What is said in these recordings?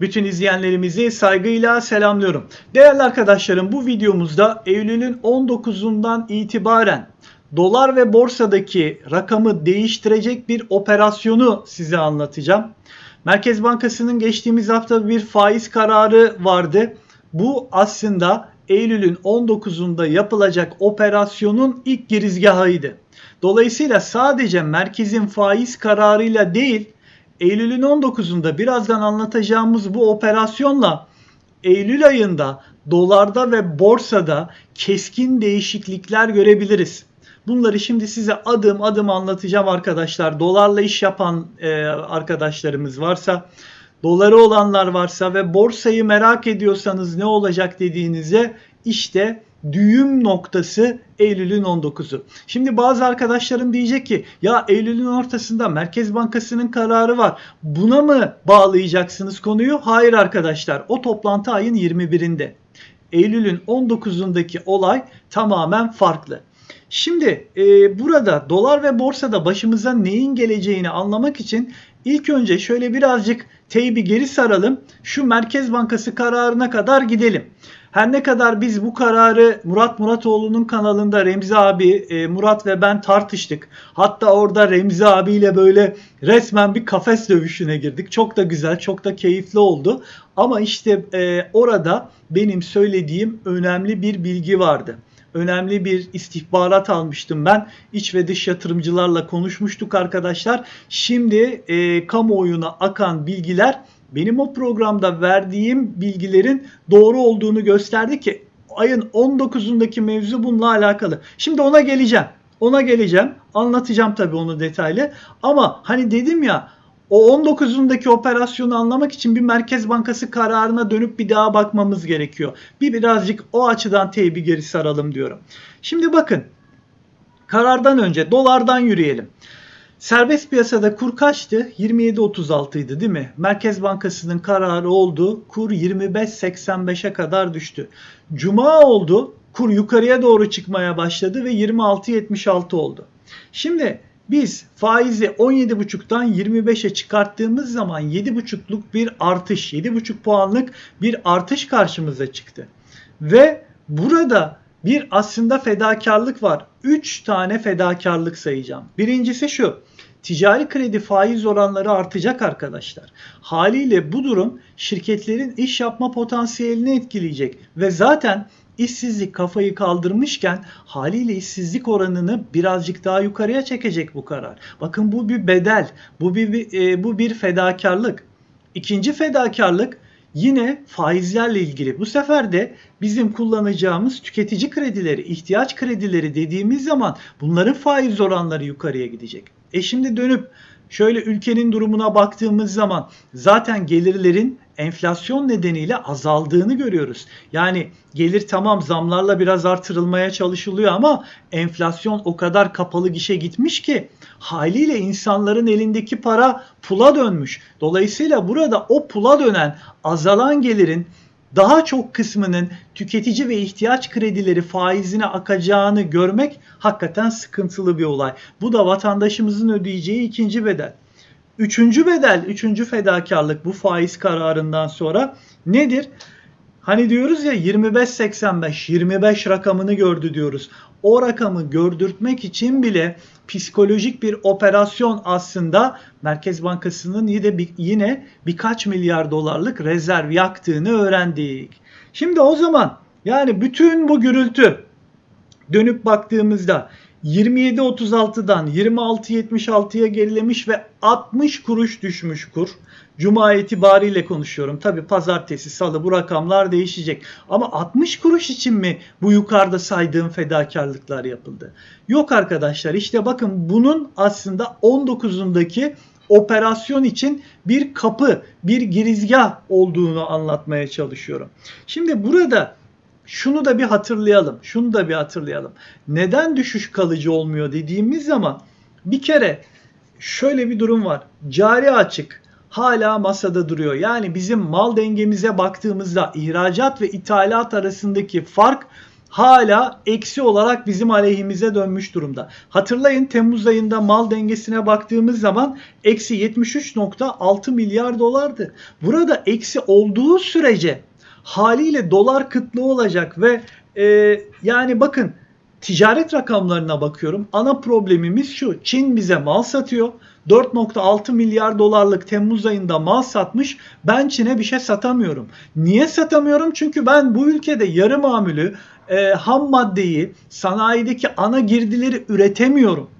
Bütün izleyenlerimizi saygıyla selamlıyorum. Değerli arkadaşlarım bu videomuzda Eylül'ün 19'undan itibaren dolar ve borsadaki rakamı değiştirecek bir operasyonu size anlatacağım. Merkez Bankası'nın geçtiğimiz hafta bir faiz kararı vardı. Bu aslında Eylül'ün 19'unda yapılacak operasyonun ilk girizgahıydı. Dolayısıyla sadece merkezin faiz kararıyla değil, Eylül'ün 19'unda birazdan anlatacağımız bu operasyonla Eylül ayında dolarda ve borsada keskin değişiklikler görebiliriz. Bunları şimdi size adım adım anlatacağım arkadaşlar. Dolarla iş yapan e, arkadaşlarımız varsa, doları olanlar varsa ve borsayı merak ediyorsanız ne olacak dediğinizde işte düğüm noktası Eylül'ün 19'u. Şimdi bazı arkadaşlarım diyecek ki ya Eylül'ün ortasında Merkez Bankası'nın kararı var. Buna mı bağlayacaksınız konuyu? Hayır arkadaşlar. O toplantı ayın 21'inde. Eylül'ün 19'undaki olay tamamen farklı. Şimdi e, burada dolar ve borsada başımıza neyin geleceğini anlamak için ilk önce şöyle birazcık teybi geri saralım. Şu Merkez Bankası kararına kadar gidelim. Her ne kadar biz bu kararı Murat Muratoğlu'nun kanalında Remzi abi, e, Murat ve ben tartıştık. Hatta orada Remzi abiyle böyle resmen bir kafes dövüşüne girdik. Çok da güzel, çok da keyifli oldu. Ama işte e, orada benim söylediğim önemli bir bilgi vardı önemli bir istihbarat almıştım ben. İç ve dış yatırımcılarla konuşmuştuk arkadaşlar. Şimdi e, kamuoyuna akan bilgiler benim o programda verdiğim bilgilerin doğru olduğunu gösterdi ki ayın 19'undaki mevzu bununla alakalı. Şimdi ona geleceğim. Ona geleceğim. Anlatacağım tabii onu detaylı. Ama hani dedim ya o 19'undaki operasyonu anlamak için bir Merkez Bankası kararına dönüp bir daha bakmamız gerekiyor. Bir birazcık o açıdan teybi geri saralım diyorum. Şimdi bakın karardan önce dolardan yürüyelim. Serbest piyasada kur kaçtı? 27.36 idi değil mi? Merkez Bankası'nın kararı oldu. Kur 25.85'e kadar düştü. Cuma oldu. Kur yukarıya doğru çıkmaya başladı ve 26.76 oldu. Şimdi biz faizi 17.5'tan 25'e çıkarttığımız zaman 7.5'luk bir artış, 7.5 puanlık bir artış karşımıza çıktı. Ve burada bir aslında fedakarlık var. 3 tane fedakarlık sayacağım. Birincisi şu. Ticari kredi faiz oranları artacak arkadaşlar. Haliyle bu durum şirketlerin iş yapma potansiyelini etkileyecek ve zaten işsizlik kafayı kaldırmışken haliyle işsizlik oranını birazcık daha yukarıya çekecek bu karar. Bakın bu bir bedel, bu bir, bir e, bu bir fedakarlık. İkinci fedakarlık yine faizlerle ilgili. Bu sefer de bizim kullanacağımız tüketici kredileri, ihtiyaç kredileri dediğimiz zaman bunların faiz oranları yukarıya gidecek. E şimdi dönüp şöyle ülkenin durumuna baktığımız zaman zaten gelirlerin enflasyon nedeniyle azaldığını görüyoruz. Yani gelir tamam zamlarla biraz artırılmaya çalışılıyor ama enflasyon o kadar kapalı gişe gitmiş ki haliyle insanların elindeki para pula dönmüş. Dolayısıyla burada o pula dönen azalan gelirin daha çok kısmının tüketici ve ihtiyaç kredileri faizine akacağını görmek hakikaten sıkıntılı bir olay. Bu da vatandaşımızın ödeyeceği ikinci bedel. Üçüncü bedel, üçüncü fedakarlık bu faiz kararından sonra nedir? Hani diyoruz ya 25.85, 25 rakamını gördü diyoruz. O rakamı gördürtmek için bile psikolojik bir operasyon aslında Merkez Bankası'nın yine, yine birkaç milyar dolarlık rezerv yaktığını öğrendik. Şimdi o zaman yani bütün bu gürültü dönüp baktığımızda 27.36'dan 26.76'ya gerilemiş ve 60 kuruş düşmüş kur. Cuma itibariyle konuşuyorum. Tabi pazartesi, salı bu rakamlar değişecek. Ama 60 kuruş için mi bu yukarıda saydığım fedakarlıklar yapıldı? Yok arkadaşlar işte bakın bunun aslında 19'undaki operasyon için bir kapı, bir girizgah olduğunu anlatmaya çalışıyorum. Şimdi burada şunu da bir hatırlayalım. Şunu da bir hatırlayalım. Neden düşüş kalıcı olmuyor dediğimiz zaman bir kere şöyle bir durum var. Cari açık hala masada duruyor. Yani bizim mal dengemize baktığımızda ihracat ve ithalat arasındaki fark hala eksi olarak bizim aleyhimize dönmüş durumda. Hatırlayın Temmuz ayında mal dengesine baktığımız zaman eksi 73.6 milyar dolardı. Burada eksi olduğu sürece haliyle dolar kıtlığı olacak ve e, yani bakın ticaret rakamlarına bakıyorum. Ana problemimiz şu. Çin bize mal satıyor. 4.6 milyar dolarlık Temmuz ayında mal satmış. Ben Çin'e bir şey satamıyorum. Niye satamıyorum? Çünkü ben bu ülkede yarı mamülü, e, ham maddeyi, sanayideki ana girdileri üretemiyorum.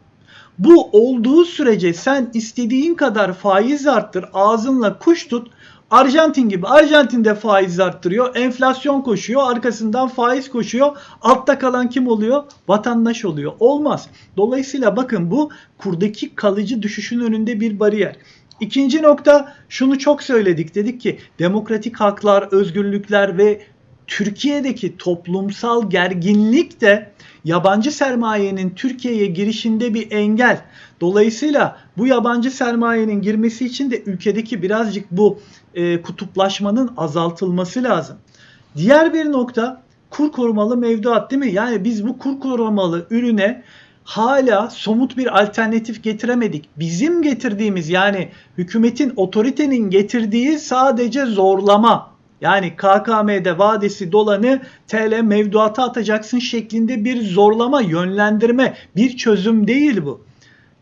Bu olduğu sürece sen istediğin kadar faiz arttır, ağzınla kuş tut. Arjantin gibi. Arjantin'de faiz arttırıyor. Enflasyon koşuyor. Arkasından faiz koşuyor. Altta kalan kim oluyor? Vatandaş oluyor. Olmaz. Dolayısıyla bakın bu kurdaki kalıcı düşüşün önünde bir bariyer. İkinci nokta şunu çok söyledik. Dedik ki demokratik haklar, özgürlükler ve Türkiye'deki toplumsal gerginlik de yabancı sermayenin Türkiye'ye girişinde bir engel. Dolayısıyla bu yabancı sermayenin girmesi için de ülkedeki birazcık bu e, kutuplaşmanın azaltılması lazım. Diğer bir nokta kur korumalı mevduat değil mi? Yani biz bu kur korumalı ürüne hala somut bir alternatif getiremedik. Bizim getirdiğimiz yani hükümetin otoritenin getirdiği sadece zorlama. Yani KKM'de vadesi dolanı TL mevduata atacaksın şeklinde bir zorlama, yönlendirme, bir çözüm değil bu.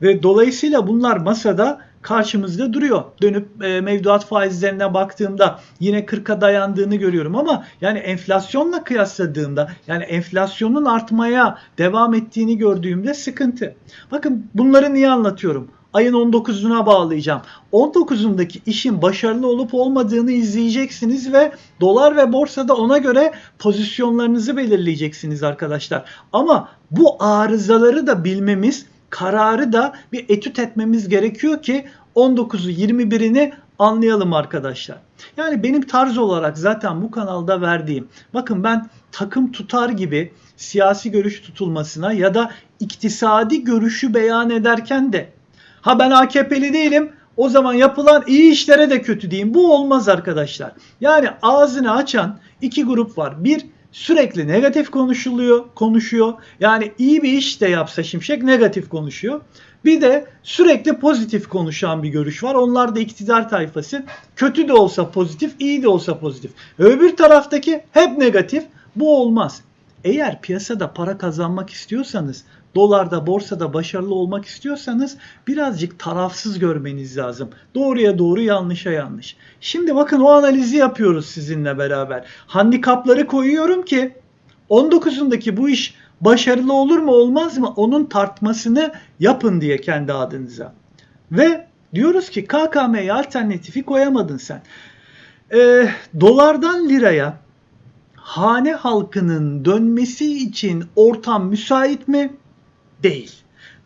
Ve dolayısıyla bunlar masada karşımızda duruyor. Dönüp e, mevduat faizlerine baktığımda yine 40'a dayandığını görüyorum ama yani enflasyonla kıyasladığımda yani enflasyonun artmaya devam ettiğini gördüğümde sıkıntı. Bakın bunları niye anlatıyorum? Ayın 19'una bağlayacağım. 19'undaki işin başarılı olup olmadığını izleyeceksiniz ve dolar ve borsada ona göre pozisyonlarınızı belirleyeceksiniz arkadaşlar. Ama bu arızaları da bilmemiz kararı da bir etüt etmemiz gerekiyor ki 19'u 21'ini anlayalım arkadaşlar. Yani benim tarz olarak zaten bu kanalda verdiğim bakın ben takım tutar gibi siyasi görüş tutulmasına ya da iktisadi görüşü beyan ederken de ha ben AKP'li değilim o zaman yapılan iyi işlere de kötü diyeyim. Bu olmaz arkadaşlar. Yani ağzını açan iki grup var. Bir sürekli negatif konuşuluyor, konuşuyor. Yani iyi bir iş de yapsa Şimşek negatif konuşuyor. Bir de sürekli pozitif konuşan bir görüş var. Onlar da iktidar tayfası. Kötü de olsa pozitif, iyi de olsa pozitif. Öbür taraftaki hep negatif. Bu olmaz. Eğer piyasada para kazanmak istiyorsanız, dolarda, borsada başarılı olmak istiyorsanız birazcık tarafsız görmeniz lazım. Doğruya doğru, yanlışa yanlış. Şimdi bakın o analizi yapıyoruz sizinle beraber. Handikapları koyuyorum ki 19'undaki bu iş başarılı olur mu olmaz mı onun tartmasını yapın diye kendi adınıza. Ve diyoruz ki KKM'ye alternatifi koyamadın sen. Ee, dolardan liraya hane halkının dönmesi için ortam müsait mi? Değil.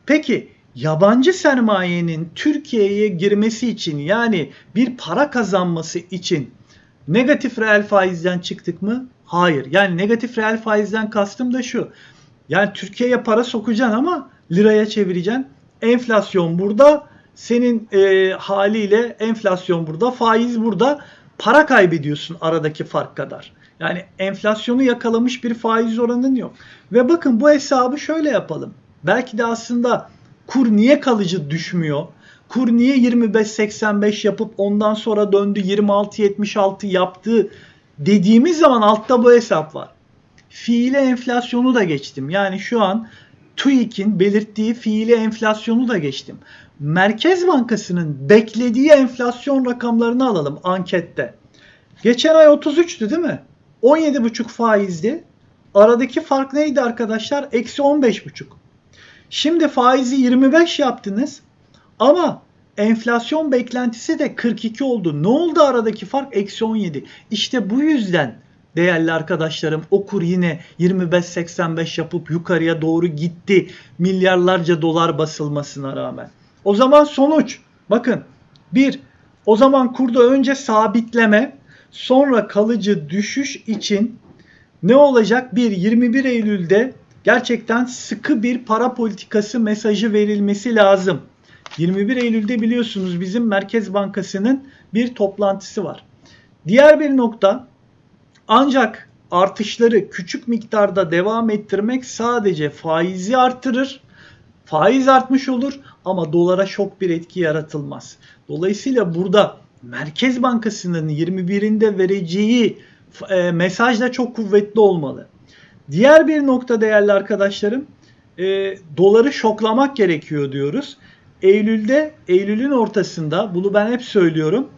Peki yabancı sermayenin Türkiye'ye girmesi için yani bir para kazanması için negatif reel faizden çıktık mı? Hayır. Yani negatif reel faizden kastım da şu. Yani Türkiye'ye para sokacaksın ama liraya çevireceksin. Enflasyon burada. Senin e, haliyle enflasyon burada. Faiz burada. Para kaybediyorsun aradaki fark kadar. Yani enflasyonu yakalamış bir faiz oranın yok. Ve bakın bu hesabı şöyle yapalım. Belki de aslında kur niye kalıcı düşmüyor? Kur niye 25.85 yapıp ondan sonra döndü 26.76 yaptı dediğimiz zaman altta bu hesap var. Fiili enflasyonu da geçtim. Yani şu an TÜİK'in belirttiği fiili enflasyonu da geçtim. Merkez Bankası'nın beklediği enflasyon rakamlarını alalım ankette. Geçen ay 33'tü değil mi? 17,5 faizdi. Aradaki fark neydi arkadaşlar? Eksi 15,5. Şimdi faizi 25 yaptınız ama enflasyon beklentisi de 42 oldu. Ne oldu aradaki fark? Eksi 17. İşte bu yüzden değerli arkadaşlarım o kur yine 25-85 yapıp yukarıya doğru gitti. Milyarlarca dolar basılmasına rağmen. O zaman sonuç bakın bir o zaman kurda önce sabitleme sonra kalıcı düşüş için ne olacak? Bir 21 Eylül'de gerçekten sıkı bir para politikası mesajı verilmesi lazım. 21 Eylül'de biliyorsunuz bizim Merkez Bankası'nın bir toplantısı var. Diğer bir nokta ancak artışları küçük miktarda devam ettirmek sadece faizi artırır. Faiz artmış olur ama dolara şok bir etki yaratılmaz. Dolayısıyla burada Merkez Bankası'nın 21'inde vereceği e, mesaj da çok kuvvetli olmalı. Diğer bir nokta değerli arkadaşlarım, e, doları şoklamak gerekiyor diyoruz. Eylül'de, Eylül'ün ortasında, bunu ben hep söylüyorum,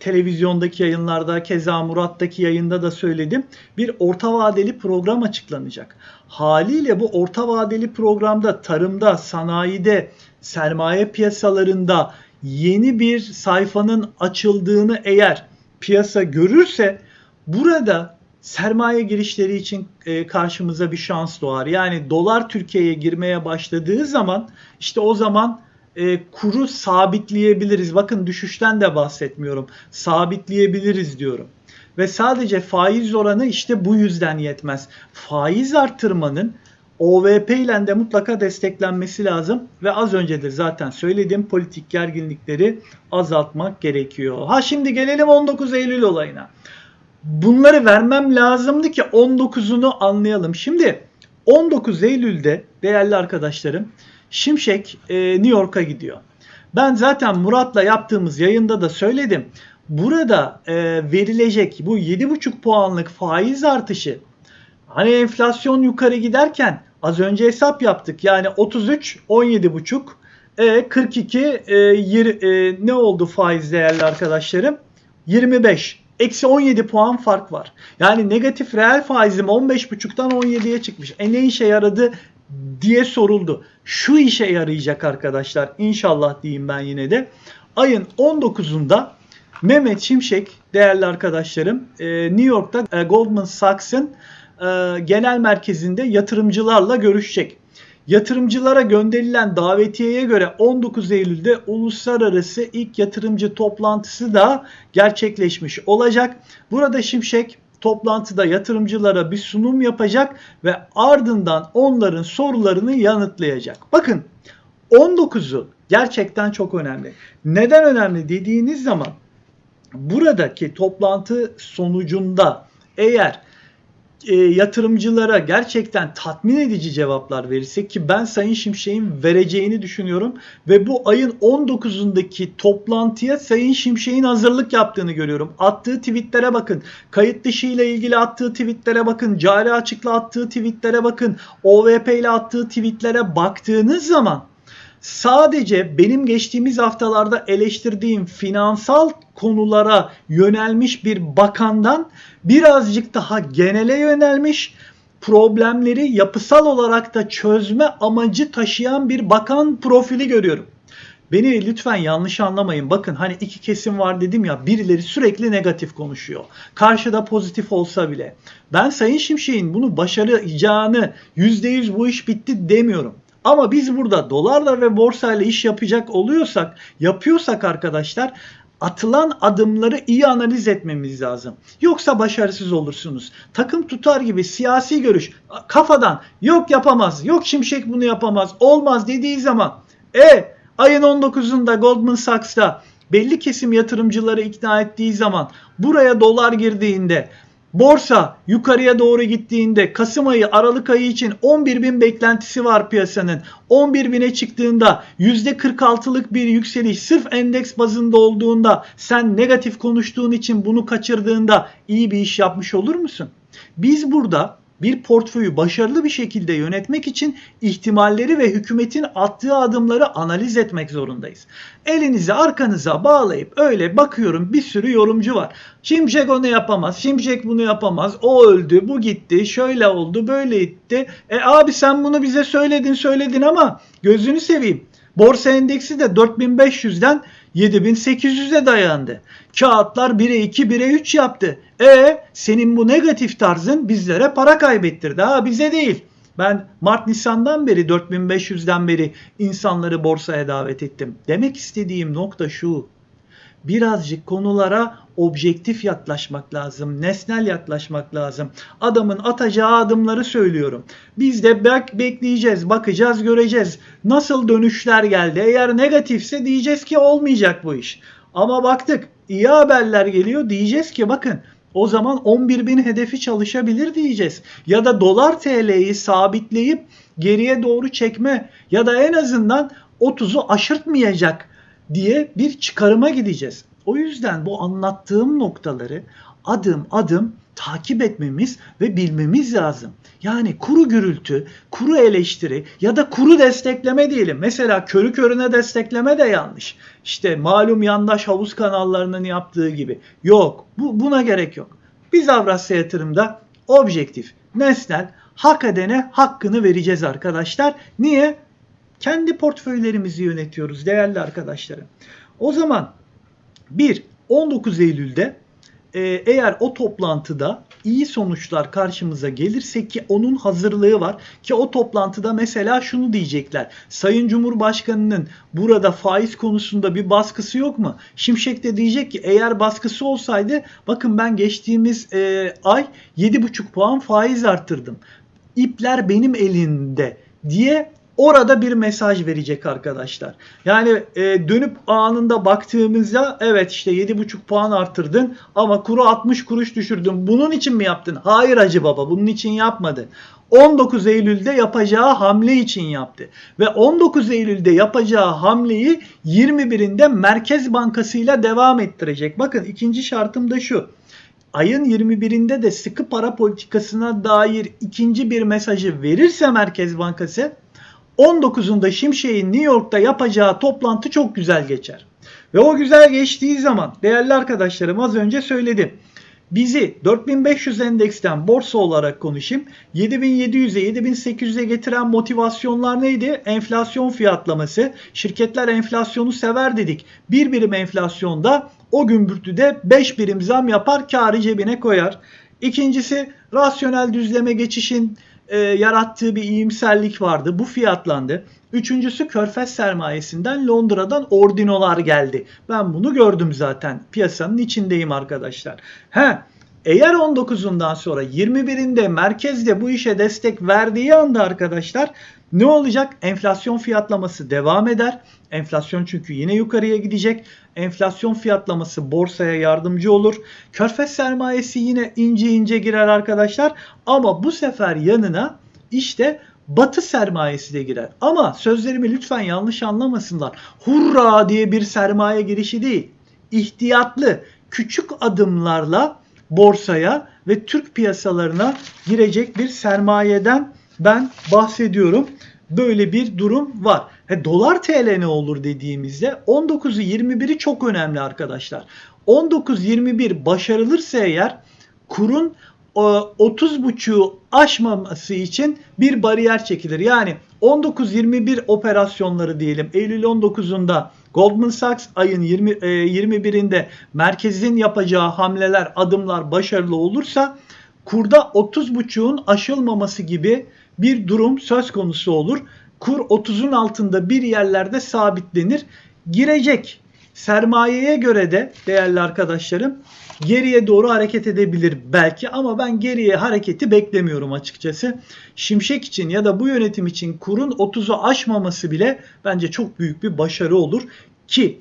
televizyondaki yayınlarda, keza Murat'taki yayında da söyledim. Bir orta vadeli program açıklanacak. Haliyle bu orta vadeli programda tarımda, sanayide, sermaye piyasalarında yeni bir sayfanın açıldığını eğer piyasa görürse burada sermaye girişleri için e, karşımıza bir şans doğar. Yani dolar Türkiye'ye girmeye başladığı zaman işte o zaman e, kuru sabitleyebiliriz. Bakın düşüşten de bahsetmiyorum. Sabitleyebiliriz diyorum. Ve sadece faiz oranı işte bu yüzden yetmez. Faiz artırmanın OVP ile de mutlaka desteklenmesi lazım ve az önce de zaten söylediğim politik gerginlikleri azaltmak gerekiyor. Ha şimdi gelelim 19 Eylül olayına. Bunları vermem lazımdı ki 19'unu anlayalım. Şimdi 19 Eylül'de değerli arkadaşlarım Şimşek e, New York'a gidiyor. Ben zaten Murat'la yaptığımız yayında da söyledim. Burada e, verilecek bu 7,5 puanlık faiz artışı hani enflasyon yukarı giderken az önce hesap yaptık. Yani 33 17,5 e, 42 e, yir, e, ne oldu faiz değerli arkadaşlarım? 25. Eksi 17 puan fark var. Yani negatif reel faizim 15,5'tan 17'ye çıkmış. E ne işe yaradı diye soruldu. Şu işe yarayacak arkadaşlar inşallah diyeyim ben yine de. Ayın 19'unda Mehmet Şimşek değerli arkadaşlarım e, New York'ta e, Goldman Sachs'ın e, genel merkezinde yatırımcılarla görüşecek. Yatırımcılara gönderilen davetiyeye göre 19 Eylül'de uluslararası ilk yatırımcı toplantısı da gerçekleşmiş olacak. Burada Şimşek toplantıda yatırımcılara bir sunum yapacak ve ardından onların sorularını yanıtlayacak. Bakın 19'u gerçekten çok önemli. Neden önemli dediğiniz zaman buradaki toplantı sonucunda eğer e, yatırımcılara gerçekten tatmin edici cevaplar verirsek ki ben Sayın Şimşek'in vereceğini düşünüyorum ve bu ayın 19'undaki toplantıya Sayın Şimşek'in hazırlık yaptığını görüyorum. Attığı tweetlere bakın. Kayıt dışı ile ilgili attığı tweetlere bakın. Cari açıkla attığı tweetlere bakın. OVP ile attığı tweetlere baktığınız zaman sadece benim geçtiğimiz haftalarda eleştirdiğim finansal konulara yönelmiş bir bakandan birazcık daha genele yönelmiş problemleri yapısal olarak da çözme amacı taşıyan bir bakan profili görüyorum. Beni lütfen yanlış anlamayın. Bakın hani iki kesim var dedim ya birileri sürekli negatif konuşuyor. Karşıda pozitif olsa bile. Ben Sayın Şimşek'in bunu başaracağını %100 bu iş bitti demiyorum. Ama biz burada dolarla ve borsayla iş yapacak oluyorsak, yapıyorsak arkadaşlar atılan adımları iyi analiz etmemiz lazım. Yoksa başarısız olursunuz. Takım tutar gibi siyasi görüş kafadan yok yapamaz, yok Şimşek bunu yapamaz, olmaz dediği zaman e ayın 19'unda Goldman Sachs'ta belli kesim yatırımcıları ikna ettiği zaman buraya dolar girdiğinde Borsa yukarıya doğru gittiğinde Kasım ayı Aralık ayı için 11 bin beklentisi var piyasanın. 11 bine çıktığında %46'lık bir yükseliş sırf endeks bazında olduğunda sen negatif konuştuğun için bunu kaçırdığında iyi bir iş yapmış olur musun? Biz burada bir portföyü başarılı bir şekilde yönetmek için ihtimalleri ve hükümetin attığı adımları analiz etmek zorundayız. Elinizi arkanıza bağlayıp öyle bakıyorum bir sürü yorumcu var. Şimşek onu yapamaz, Şimşek bunu yapamaz, o öldü, bu gitti, şöyle oldu, böyle gitti. E abi sen bunu bize söyledin söyledin ama gözünü seveyim. Borsa endeksi de 4500'den 7800'e dayandı. Kağıtlar 1'e 2, 1'e 3 yaptı. E senin bu negatif tarzın bizlere para kaybettirdi ha bize değil. Ben Mart Nisan'dan beri 4500'den beri insanları borsaya davet ettim. Demek istediğim nokta şu birazcık konulara objektif yaklaşmak lazım. Nesnel yaklaşmak lazım. Adamın atacağı adımları söylüyorum. Biz de bek bekleyeceğiz, bakacağız, göreceğiz. Nasıl dönüşler geldi? Eğer negatifse diyeceğiz ki olmayacak bu iş. Ama baktık iyi haberler geliyor diyeceğiz ki bakın O zaman 11.000 hedefi çalışabilir diyeceğiz. Ya da dolar TL'yi sabitleyip geriye doğru çekme ya da en azından 30'u aşırtmayacak diye bir çıkarıma gideceğiz. O yüzden bu anlattığım noktaları adım adım takip etmemiz ve bilmemiz lazım. Yani kuru gürültü, kuru eleştiri ya da kuru destekleme diyelim. Mesela körü körüne destekleme de yanlış. İşte malum yandaş havuz kanallarının yaptığı gibi. Yok, bu, buna gerek yok. Biz Avrasya Yatırım'da objektif, nesnel, hak edene hakkını vereceğiz arkadaşlar. Niye? Kendi portföylerimizi yönetiyoruz değerli arkadaşlarım. O zaman 1. 19 Eylül'de e, eğer o toplantıda iyi sonuçlar karşımıza gelirse ki onun hazırlığı var ki o toplantıda mesela şunu diyecekler. Sayın Cumhurbaşkanı'nın burada faiz konusunda bir baskısı yok mu? Şimşek de diyecek ki eğer baskısı olsaydı bakın ben geçtiğimiz e, ay 7,5 puan faiz arttırdım. İpler benim elimde diye orada bir mesaj verecek arkadaşlar. Yani e, dönüp anında baktığımızda evet işte 7,5 puan arttırdın ama kuru 60 kuruş düşürdün. Bunun için mi yaptın? Hayır Hacı Baba bunun için yapmadı. 19 Eylül'de yapacağı hamle için yaptı. Ve 19 Eylül'de yapacağı hamleyi 21'inde Merkez Bankası ile devam ettirecek. Bakın ikinci şartım da şu. Ayın 21'inde de sıkı para politikasına dair ikinci bir mesajı verirse Merkez Bankası 19'unda Şimşek'in New York'ta yapacağı toplantı çok güzel geçer. Ve o güzel geçtiği zaman değerli arkadaşlarım az önce söyledim. Bizi 4500 endeksten borsa olarak konuşayım. 7700'e 7800'e getiren motivasyonlar neydi? Enflasyon fiyatlaması. Şirketler enflasyonu sever dedik. Bir birim enflasyonda o gümbürtüde 5 birim zam yapar karı cebine koyar. İkincisi rasyonel düzleme geçişin e, yarattığı bir iyimserlik vardı. Bu fiyatlandı. Üçüncüsü Körfez sermayesinden Londra'dan ordinolar geldi. Ben bunu gördüm zaten. Piyasanın içindeyim arkadaşlar. He, eğer 19'undan sonra 21'inde merkezde bu işe destek verdiği anda arkadaşlar ne olacak? Enflasyon fiyatlaması devam eder. Enflasyon çünkü yine yukarıya gidecek. Enflasyon fiyatlaması borsaya yardımcı olur. Körfez sermayesi yine ince ince girer arkadaşlar. Ama bu sefer yanına işte Batı sermayesi de girer. Ama sözlerimi lütfen yanlış anlamasınlar. Hurra diye bir sermaye girişi değil. İhtiyatlı, küçük adımlarla borsaya ve Türk piyasalarına girecek bir sermayeden ben bahsediyorum. Böyle bir durum var. He, dolar TL ne olur dediğimizde 19'u 21'i çok önemli arkadaşlar. 19-21 başarılırsa eğer kurun 30.5'u aşmaması için bir bariyer çekilir. Yani 19-21 operasyonları diyelim Eylül 19'unda Goldman Sachs ayın 20, 21'inde merkezin yapacağı hamleler, adımlar başarılı olursa kurda 30.5'un aşılmaması gibi bir durum söz konusu olur. Kur 30'un altında bir yerlerde sabitlenir. Girecek sermayeye göre de değerli arkadaşlarım geriye doğru hareket edebilir belki ama ben geriye hareketi beklemiyorum açıkçası. Şimşek için ya da bu yönetim için kurun 30'u aşmaması bile bence çok büyük bir başarı olur ki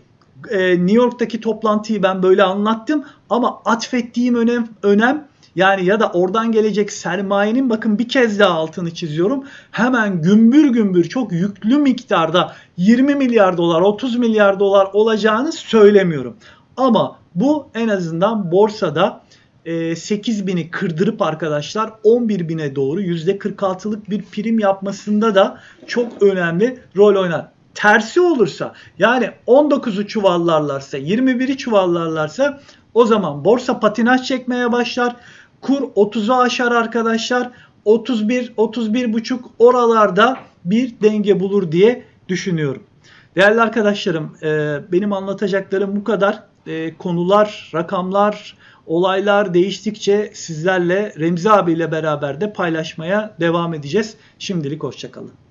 e, New York'taki toplantıyı ben böyle anlattım ama atfettiğim önem önem yani ya da oradan gelecek sermayenin bakın bir kez daha altını çiziyorum. Hemen gümbür gümbür çok yüklü miktarda 20 milyar dolar 30 milyar dolar olacağını söylemiyorum. Ama bu en azından borsada 8000'i e, kırdırıp arkadaşlar 11.000'e doğru %46'lık bir prim yapmasında da çok önemli rol oynar. Tersi olursa yani 19'u çuvallarlarsa 21'i çuvallarlarsa o zaman borsa patinaj çekmeye başlar. Kur 30'u aşar arkadaşlar. 31 31 buçuk oralarda bir denge bulur diye düşünüyorum. Değerli arkadaşlarım e, benim anlatacaklarım bu kadar. E, konular, rakamlar, olaylar değiştikçe sizlerle Remzi abiyle beraber de paylaşmaya devam edeceğiz. Şimdilik hoşçakalın.